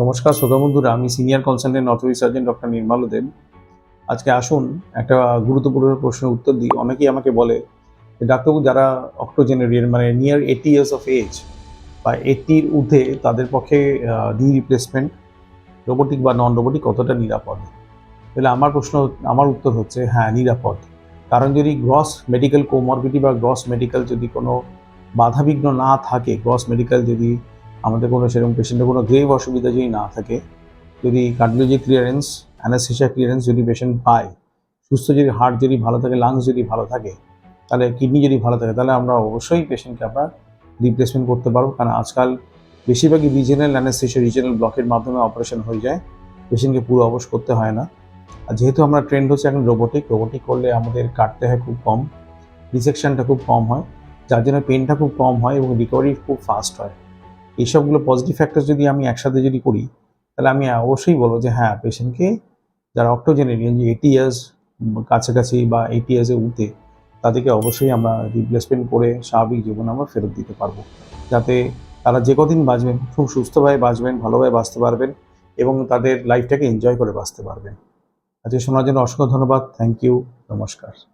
নমস্কার শ্রোতা বন্ধুরা, আমি senior consultant authority surgeon doctor Nirmal Deb. আজকে আসুন একটা গুরুত্বপূর্ণ প্রশ্নের উত্তর দিই। অনেকেই আমাকে বলে ডাক্তারবাবু, যারা অক্টোজেনারিয়ান মানে near eighty years of age বা এইটির ঊর্ধ্বে তাদের পক্ষে নি রিপ্লেসমেন্ট রোবোটিক বা নন রোবোটিক কতটা নিরাপদ? তাহলে আমার প্রশ্ন, আমার উত্তর হচ্ছে হ্যাঁ নিরাপদ। কারণ যদি গ্রস মেডিকেল কোমরবিটি বা গ্রস মেডিকেল যদি কোনো বাধাবিঘ্ন না থাকে গ্রস মেডিকেল যদি আমাদের কোনো সেরকম পেশেন্টের কোনো গ্রেভ অসুবিধা যদি না থাকে। যদি কার্ডিওলজি ক্লিয়ারেন্স অ্যানাস্থেশিয়া ক্লিয়ারেন্স যদি পেশেন্ট পায়, সুস্থ যদি হার্ট যদি ভালো থাকে লাংস যদি ভালো থাকে, তাহলে কিডনি যদি ভালো থাকে, তাহলে আমরা অবশ্যই পেশেন্টকে আমরা রিপ্লেসমেন্ট করতে পারব। কারণ আজকাল বেশিরভাগই রিজনাল অ্যানাস্থেশিয়া রিজনাল ব্লকের মাধ্যমে অপারেশন হয়ে যায়। পেশেন্টকে পুরো অবশ করতে হয় না। আর যেহেতু আমরা ট্রেন্ড হচ্ছে এখন রোবোটিক রোবোটিক করলে আমাদের কাটতে হয় খুব কম রিসেকশনটা খুব কম হয়। যার জন্য পেনটা খুব কম হয় এবং রিকভারি খুব ফাস্ট হয়। এইসবগুলো পজিটিভ ফ্যাক্টর যদি আমি একসাথে যদি করি, তাহলে আমি অবশ্যই বলব যে হ্যাঁ পেশেন্টকে যারা অক্টোজেনারিয়ান যে এইটি ইয়ার্স কাছাকাছি বা এইটি ইয়ার্সে উঠে তাদেরকে অবশ্যই আমরা রিপ্লেসমেন্ট করে স্বাভাবিক জীবন আমরা ফেরত দিতে পারব। যাতে তারা যে কদিন বাঁচবেন, খুব সুস্থভাবে বাঁচবেন, ভালোভাবে বাঁচতে পারবেন এবং তাদের লাইফটাকে এনজয় করে বাঁচতে পারবেন। আজকে শোনার জন্য অসংখ্য ধন্যবাদ। থ্যাংক ইউ নমস্কার।